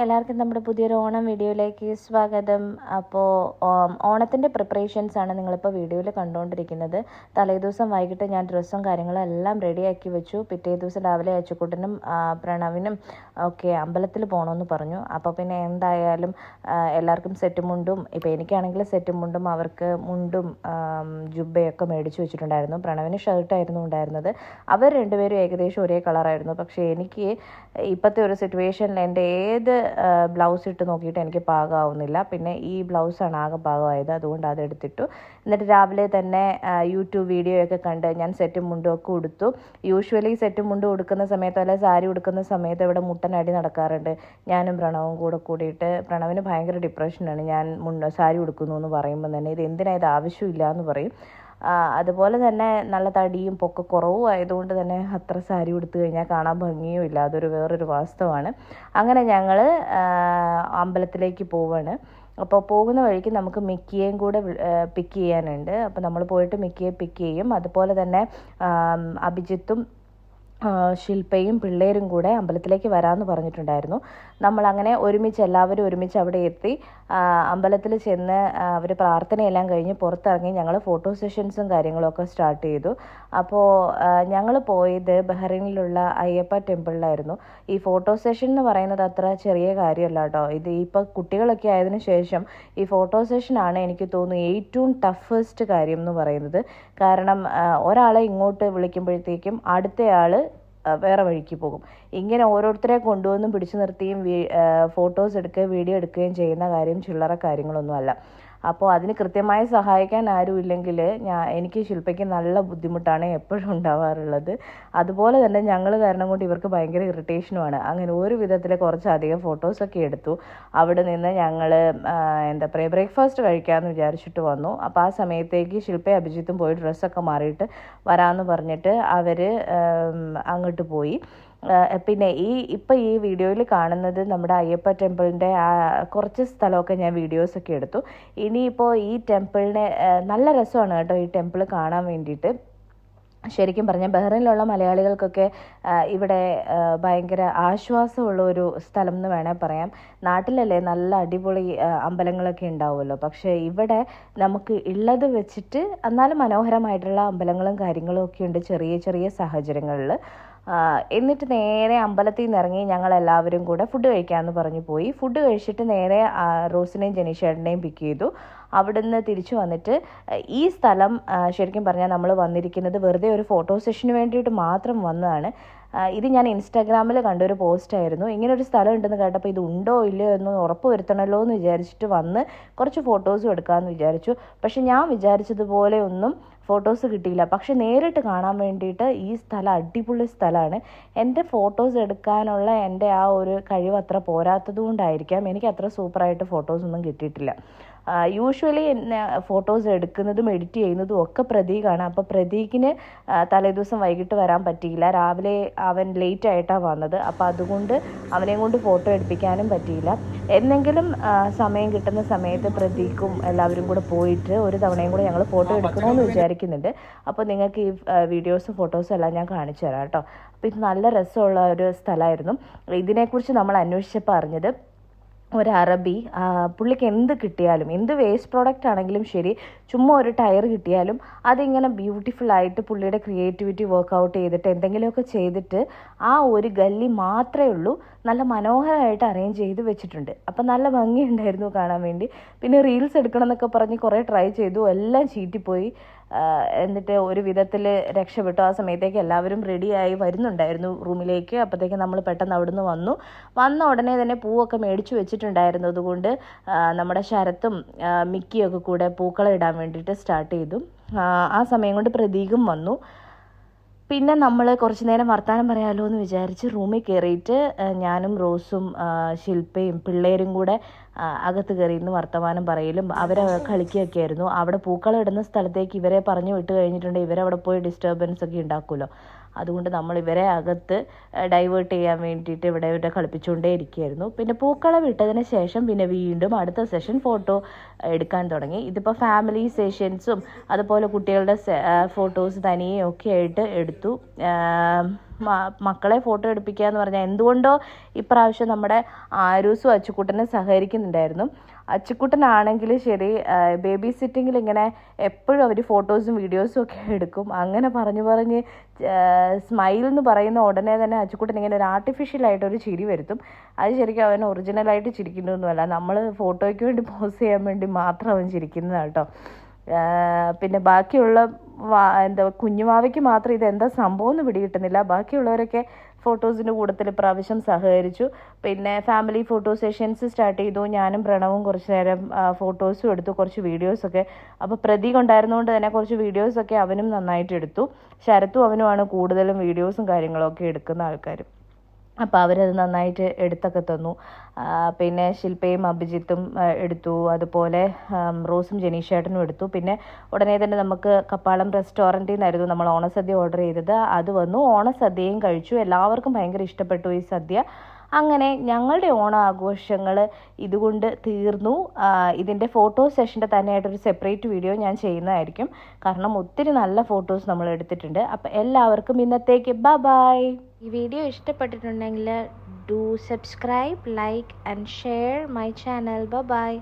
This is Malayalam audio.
എല്ലാവർക്കും നമ്മുടെ പുതിയൊരു ഓണം വീഡിയോയിലേക്ക് സ്വാഗതം. അപ്പോൾ ഓണത്തിന്റെ പ്രിപ്പറേഷൻസ് ആണ് നിങ്ങളിപ്പോൾ വീഡിയോയിൽ കണ്ടുകൊണ്ടിരിക്കുന്നത്. തലേദിവസം വൈകിട്ട് ഞാൻ ഡ്രസ്സും കാര്യങ്ങളും എല്ലാം റെഡിയാക്കി വെച്ചു. പിറ്റേ ദിവസം രാവിലെ അച്ചുക്കുട്ടനും പ്രണവിനും ഒക്കെ അമ്പലത്തിൽ പോകണമെന്ന് പറഞ്ഞു. അപ്പോൾ പിന്നെ എന്തായാലും എല്ലാവർക്കും സെറ്റ് മുണ്ടും ഇപ്പോൾ എനിക്കാണെങ്കിൽ സെറ്റ് മുണ്ടും അവർക്ക് മുണ്ടും ജുബയൊക്കെ മേടിച്ചു വെച്ചിട്ടുണ്ടായിരുന്നു. പ്രണവിന് ഷർട്ടായിരുന്നു ഉണ്ടായിരുന്നത്. അവർ രണ്ടുപേരും ഏകദേശം ഒരേ കളറായിരുന്നു പക്ഷേ എനിക്ക് ഇപ്പോഴത്തെ ഒരു സിറ്റുവേഷനിൽ എന്റെ ഏത് ബ്ലൗസ് ഇട്ട് നോക്കിയിട്ട് എനിക്ക് പാകമാവുന്നില്ല പിന്നെ ഈ ബ്ലൗസാണ് ആകെ പാകമായത്. അതുകൊണ്ട് അതെടുത്തിട്ടു എന്നിട്ട് രാവിലെ തന്നെ യൂട്യൂബ് വീഡിയോ ഒക്കെ കണ്ട് ഞാൻ സെറ്റും മുണ്ടും ഒക്കെ ഉടുത്തു. യൂഷ്വലി സെറ്റും മുണ്ടും ഉടുക്കുന്ന സമയത്ത് അല്ലെ സാരി ഉടുക്കുന്ന സമയത്ത് ഇവിടെ മുട്ടനടി നടക്കാറുണ്ട്. ഞാനും പ്രണവും കൂടെ കൂടിയിട്ട്. പ്രണവിന് ഭയങ്കര ഡിപ്രഷനാണ് ഞാൻ മുണ്ട് സാരി ഉടുക്കുന്നു എന്ന് പറയുമ്പോൾ തന്നെ. ഇത് എന്തിനാ ഇത് ആവശ്യമില്ല എന്ന് പറയും. അതുപോലെ തന്നെ നല്ല തടിയും പൊക്ക കുറവും ആയതുകൊണ്ട് തന്നെ അത്ര സാരി ഉടുത്തു കഴിഞ്ഞാൽ കാണാൻ ഭംഗിയും ഇല്ല. അതൊരു വേറൊരു വാസ്തവമാണ് അങ്ങനെ ഞങ്ങൾ അമ്പലത്തിലേക്ക് പോവാണ്. അപ്പോൾ പോകുന്ന വഴിക്ക് നമുക്ക് മിക്കിയേയും കൂടെ പിക്ക് ചെയ്യാനുണ്ട്. അപ്പോൾ നമ്മൾ പോയിട്ട് മിക്കിയെ പിക്ക് ചെയ്യും. അതുപോലെ തന്നെ അഭിജിത്തും ശില്പയും പിള്ളേരും കൂടെ അമ്പലത്തിലേക്ക് വരാമെന്ന് പറഞ്ഞിട്ടുണ്ടായിരുന്നു. നമ്മൾ അങ്ങനെ ഒരുമിച്ച് എല്ലാവരും ഒരുമിച്ച് അവിടെ എത്തി അമ്പലത്തിൽ ചെന്ന് അവർ പ്രാർത്ഥനയെല്ലാം കഴിഞ്ഞ് പുറത്തിറങ്ങി ഞങ്ങൾ ഫോട്ടോ സെഷൻസും കാര്യങ്ങളൊക്കെ സ്റ്റാർട്ട് ചെയ്തു. അപ്പോൾ ഞങ്ങൾ പോയത് ബഹ്റൈനിലുള്ള അയ്യപ്പ ടെമ്പിളിലായിരുന്നു. ഈ ഫോട്ടോ സെഷൻ എന്ന് പറയുന്നത് അത്ര ചെറിയ കാര്യമല്ല കേട്ടോ. ഇത് ഇപ്പോൾ കുട്ടികളൊക്കെ ആയതിനു ശേഷം ഈ ഫോട്ടോ സെഷനാണ് എനിക്ക് തോന്നുന്നു ഏറ്റവും ടഫസ്റ്റ് കാര്യം എന്ന് പറയുന്നത്. കാരണം ഒരാളെ ഇങ്ങോട്ട് വിളിക്കുമ്പോഴത്തേക്കും അടുത്തയാൾ വേറെ വഴിക്ക് പോകും. ഇങ്ങനെ ഓരോരുത്തരെ കൊണ്ടുവന്നും പിടിച്ചു നിർത്തിയും ഫോട്ടോസ് എടുക്കുകയും വീഡിയോ എടുക്കുകയും ചെയ്യുന്ന കാര്യം ചില്ലറ കാര്യങ്ങളൊന്നും അല്ല അപ്പോൾ അതിന് കൃത്യമായി സഹായിക്കാൻ ആരും ഇല്ലെങ്കിൽ ഞാൻ എനിക്ക് ശില്പയ്ക്ക് നല്ല ബുദ്ധിമുട്ടാണ് എപ്പോഴും ഉണ്ടാവാറുള്ളത്. അതുപോലെ തന്നെ ഞങ്ങൾ കാരണം കൊണ്ട് ഇവർക്ക് ഭയങ്കര ഇറിറ്റേഷനുമാണ് അങ്ങനെ ഒരു വിധത്തിൽ കുറച്ചധികം ഫോട്ടോസൊക്കെ എടുത്തു. അവിടെ നിന്ന് ഞങ്ങൾ എന്താ പറയുക ബ്രേക്ക്ഫാസ്റ്റ് കഴിക്കാമെന്ന് വിചാരിച്ചിട്ട് വന്നു. അപ്പോൾ ആ സമയത്തേക്ക് ശില്പയും അഭിജിത്തും പോയി ഡ്രസ്സൊക്കെ മാറിയിട്ട് വരാമെന്ന് പറഞ്ഞിട്ട് അവർ അങ്ങോട്ട് പോയി. പിന്നെ ഈ ഇപ്പം ഈ വീഡിയോയിൽ കാണുന്നത് നമ്മുടെ അയ്യപ്പ ടെമ്പിളിന്റെ ആ കുറച്ച് സ്ഥലമൊക്കെ ഞാൻ വീഡിയോസൊക്കെ എടുത്തു. ഇനിയിപ്പോൾ ഈ ടെമ്പിളിനെ നല്ല രസമാണ് കേട്ടോ ഈ ടെമ്പിൾ കാണാൻ വേണ്ടിയിട്ട്. ശരിക്കും പറഞ്ഞാൽ ബഹ്റിനിലുള്ള മലയാളികൾക്കൊക്കെ ഇവിടെ ഭയങ്കര ആശ്വാസമുള്ള ഒരു സ്ഥലം എന്ന് വേണേൽ പറയാം. നാട്ടിലല്ലേ നല്ല അടിപൊളി അമ്പലങ്ങളൊക്കെ ഉണ്ടാവുമല്ലോ. പക്ഷേ ഇവിടെ നമുക്ക് ഉള്ളത് വെച്ചിട്ട് എന്നാലും മനോഹരമായിട്ടുള്ള അമ്പലങ്ങളും കാര്യങ്ങളും ഒക്കെ ഉണ്ട് ചെറിയ ചെറിയ സാഹചര്യങ്ങളിൽ. എന്നിട്ട് നേരെ അമ്പലത്തിൽ നിന്ന് ഇറങ്ങി ഞങ്ങൾ എല്ലാവരും കൂടെ ഫുഡ് കഴിക്കാമെന്ന് പറഞ്ഞു പോയി. ഫുഡ് കഴിച്ചിട്ട് നേരെ റോസിനെയും ജനീഷേട്ടനെയും പിക്ക് ചെയ്തു. അവിടുന്ന് തിരിച്ചു വന്നിട്ട് ഈ സ്ഥലം ശരിക്കും പറഞ്ഞാൽ നമ്മൾ വന്നിരിക്കുന്നത് വെറുതെ ഒരു ഫോട്ടോ സെഷന് വേണ്ടിയിട്ട് മാത്രം വന്നതാണ്. ഇത് ഞാൻ ഇൻസ്റ്റാഗ്രാമിൽ കണ്ടൊരു പോസ്റ്റായിരുന്നു ഇങ്ങനെ ഒരു സ്ഥലം ഉണ്ടെന്ന് കേട്ടപ്പോൾ ഇത് ഉണ്ടോ ഇല്ലയോ എന്ന് ഉറപ്പ് വരുത്തണമല്ലോ എന്ന് വിചാരിച്ചിട്ട് വന്ന് കുറച്ച് ഫോട്ടോസും എടുക്കാമെന്ന് വിചാരിച്ചു. പക്ഷെ ഞാൻ വിചാരിച്ചതുപോലെ ഒന്നും ഫോട്ടോസ് കിട്ടിയില്ല. പക്ഷെ നേരിട്ട് കാണാൻ വേണ്ടിയിട്ട് ഈ സ്ഥലം അടിപൊളി സ്ഥലമാണ്. എന്റെ ഫോട്ടോസ് എടുക്കാനുള്ള എന്റെ ആ ഒരു കഴിവ് അത്ര പോരാത്തത് കൊണ്ടായിരിക്കാം എനിക്ക് അത്ര സൂപ്പറായിട്ട് ഫോട്ടോസ് ഒന്നും കിട്ടിയിട്ടില്ല. യൂഷ്വലി ഫോട്ടോസ് എടുക്കുന്നതും എഡിറ്റ് ചെയ്യുന്നതും ഒക്കെ പ്രതീകാണ്. അപ്പോൾ പ്രതീകിന് തലേദിവസം വൈകിട്ട് വരാൻ പറ്റിയില്ല. രാവിലെ അവൻ ലേറ്റ് ആയിട്ടാണ് വന്നത്. അപ്പോൾ അതുകൊണ്ട് അവനെയും കൊണ്ട് ഫോട്ടോ എടുപ്പിക്കാനും പറ്റിയില്ല. എന്നെങ്കിലും സമയം കിട്ടുന്ന സമയത്ത് പ്രതീക്കും എല്ലാവരും കൂടെ പോയിട്ട് ഒരു തവണയും കൂടെ ഞങ്ങൾ ഫോട്ടോ എടുക്കണമെന്ന് വിചാരിക്കുന്നുണ്ട്. അപ്പോൾ നിങ്ങൾക്ക് ഈ വീഡിയോസും ഫോട്ടോസും എല്ലാം ഞാൻ കാണിച്ചു തരാം കേട്ടോ. അപ്പോൾ ഇത് നല്ല രസമുള്ള ഒരു സ്ഥലമായിരുന്നു. ഇതിനെക്കുറിച്ച് നമ്മൾ അന്വേഷിച്ചപ്പോൾ അറിഞ്ഞത് ഒരു അറബി പുള്ളിക്ക് എന്ത് കിട്ടിയാലും എന്ത് വേസ്റ്റ് പ്രോഡക്റ്റ് ആണെങ്കിലും ശരി ചുമ്മാ ഒരു ടയർ കിട്ടിയാലും അതിങ്ങനെ ആയിട്ട് പുള്ളിയുടെ ക്രിയേറ്റിവിറ്റി വർക്കൗട്ട് ചെയ്തിട്ട് എന്തെങ്കിലുമൊക്കെ ചെയ്തിട്ട് ആ ഒരു ഗല്ലി മാത്രമേ ഉള്ളൂ. നല്ല മനോഹരമായിട്ട് അറേഞ്ച് ചെയ്ത് വെച്ചിട്ടുണ്ട്. അപ്പം നല്ല ഭംഗിയുണ്ടായിരുന്നു കാണാൻ വേണ്ടി. പിന്നെ റീൽസ് എടുക്കണം എന്നൊക്കെ പറഞ്ഞ് കുറേ ട്രൈ ചെയ്തു. എല്ലാം ചീറ്റിപ്പോയി. എന്നിട്ട് ഒരു വിധത്തിൽ രക്ഷപ്പെട്ടു. ആ സമയത്തേക്ക് എല്ലാവരും റെഡിയായി വരുന്നുണ്ടായിരുന്നു റൂമിലേക്ക്. അപ്പോഴത്തേക്ക് നമ്മൾ പെട്ടെന്ന് അവിടുന്ന് വന്നു. വന്ന ഉടനെ തന്നെ പൂവൊക്കെ മേടിച്ചു വെച്ചിട്ടുണ്ടായിരുന്നു. അതുകൊണ്ട് നമ്മുടെ ശരത്തും മിക്കിയൊക്കെ കൂടെ പൂക്കളം ഇടാൻ വേണ്ടിയിട്ട് സ്റ്റാർട്ട് ചെയ്തു. ആ, സമയം കൊണ്ട് പ്രതീകും വന്നു. പിന്നെ നമ്മൾ കുറച്ച് നേരം വർത്തമാനം പറയാമല്ലോ എന്ന് വിചാരിച്ച് റൂമിൽ കയറിയിട്ട് ഞാനും റോസും ശില്പയും പിള്ളേരും കൂടെ അകത്ത് കയറി ഇന്ന് വർത്തമാനം പറയലും അവരെ കളിക്കുകയൊക്കെ ആയിരുന്നു അവിടെ പൂക്കളം ഇടുന്ന സ്ഥലത്തേക്ക് ഇവരെ പറഞ്ഞു വിട്ട് കഴിഞ്ഞിട്ടുണ്ടെങ്കിൽ ഇവരവിടെ പോയി ഡിസ്റ്റർബൻസ് ഒക്കെ ഉണ്ടാക്കുമല്ലോ. അതുകൊണ്ട് നമ്മൾ ഇവരെ അകത്ത് ഡൈവേർട്ട് ചെയ്യാൻ വേണ്ടിയിട്ട് ഇവിടെ ഇവിടെ കളിപ്പിച്ചുകൊണ്ടേ ഇരിക്കുകയായിരുന്നു. പിന്നെ പൂക്കളം വിട്ടതിന് ശേഷം പിന്നെ വീണ്ടും അടുത്ത സെഷൻ ഫോട്ടോ എടുക്കാൻ തുടങ്ങി. ഇതിപ്പോൾ ഫാമിലി സെഷൻസും അതുപോലെ കുട്ടികളുടെ ഫോട്ടോസ് തനിയും ഒക്കെ ആയിട്ട് എടുത്തു. മക്കളെ ഫോട്ടോ എടുപ്പിക്കുക എന്ന് പറഞ്ഞാൽ എന്തുകൊണ്ടോ ഇപ്രാവശ്യം നമ്മുടെ ആരൂസും അച്ചുക്കുട്ടനും സഹകരിക്കുന്നുണ്ടായിരുന്നു. അച്ചുക്കുട്ടനാണെങ്കിൽ ശരി ബേബി സിറ്റിങ്ങിൽ ഇങ്ങനെ എപ്പോഴും അവർ ഫോട്ടോസും വീഡിയോസും ഒക്കെ എടുക്കും. അങ്ങനെ പറഞ്ഞു പറഞ്ഞ് സ്മൈൽ എന്ന് പറയുന്ന ഉടനെ തന്നെ അച്ചുക്കുട്ടൻ ഇങ്ങനെ ഒരു ആർട്ടിഫിഷ്യൽ ആയിട്ട് ഒരു ചിരി വരുത്തും. അത് ശരിക്കും അവൻ ഒറിജിനലായിട്ട് ചിരിക്കുന്നൊന്നുമല്ല. നമ്മൾ ഫോട്ടോയ്ക്ക് വേണ്ടി പോസ് ചെയ്യാൻ വേണ്ടി മാത്രം അവൻ ചിരിക്കുന്നതാണ് കേട്ടോ. പിന്നെ ബാക്കിയുള്ള വാ എന്താ കുഞ്ഞുവാവയ്ക്ക് മാത്രം ഇത് എന്താ സംഭവം എന്ന് പിടികിട്ടുന്നില്ല. ബാക്കിയുള്ളവരൊക്കെ ഫോട്ടോസിന്റെ കൂട്ടത്തിൽ പ്രാവശ്യം സഹകരിച്ചു. പിന്നെ ഫാമിലി ഫോട്ടോ സെഷൻസ് സ്റ്റാർട്ട് ചെയ്തു. ഞാനും പ്രണവും കുറച്ച് നേരം ഫോട്ടോസും എടുത്തു. കുറച്ച് വീഡിയോസൊക്കെ അപ്പോൾ പ്രതീക് ഉണ്ടായിരുന്നതുകൊണ്ട് തന്നെ കുറച്ച് വീഡിയോസൊക്കെ അവനും നന്നായിട്ട് എടുത്തു. ശരത്തും അവനുമാണ് കൂടുതലും വീഡിയോസും കാര്യങ്ങളൊക്കെ എടുക്കുന്ന ആൾക്കാർ അപ്പോൾ അവരത് നന്നായിട്ട് എടുത്തൊക്കെ തന്നു. പിന്നെ ശില്പയും അഭിജിത്തും എടുത്തു. അതുപോലെ റോസും ജനീഷേട്ടനും എടുത്തു. പിന്നെ ഉടനെ തന്നെ നമുക്ക് കപ്പാളം റെസ്റ്റോറന്റിൽ നിന്നായിരുന്നു നമ്മൾ ഓണസദ്യ ഓർഡർ ചെയ്തത്. അത് വന്നു. ഓണസദ്യയും കഴിച്ചു. എല്ലാവർക്കും ഭയങ്കര ഇഷ്ടപ്പെട്ടു ഈ സദ്യ. അങ്ങനെ ഞങ്ങളുടെ ഓണ ആഘോഷങ്ങൾ ഇതുകൊണ്ട് തീർന്നു. ഇതിന്റെ ഫോട്ടോ സെഷന്റെ തന്നെയായിട്ടൊരു സെപ്പറേറ്റ് വീഡിയോ ഞാൻ ചെയ്യുന്നതായിരിക്കും. കാരണം ഒത്തിരി നല്ല ഫോട്ടോസ് നമ്മൾ എടുത്തിട്ടുണ്ട്. അപ്പോൾ എല്ലാവർക്കും ഇന്നത്തേക്ക്. ബ ബൈ ഈ വീഡിയോ ഇഷ്ടപ്പെട്ടിട്ടുണ്ടെങ്കിൽ do subscribe like and share my channel bye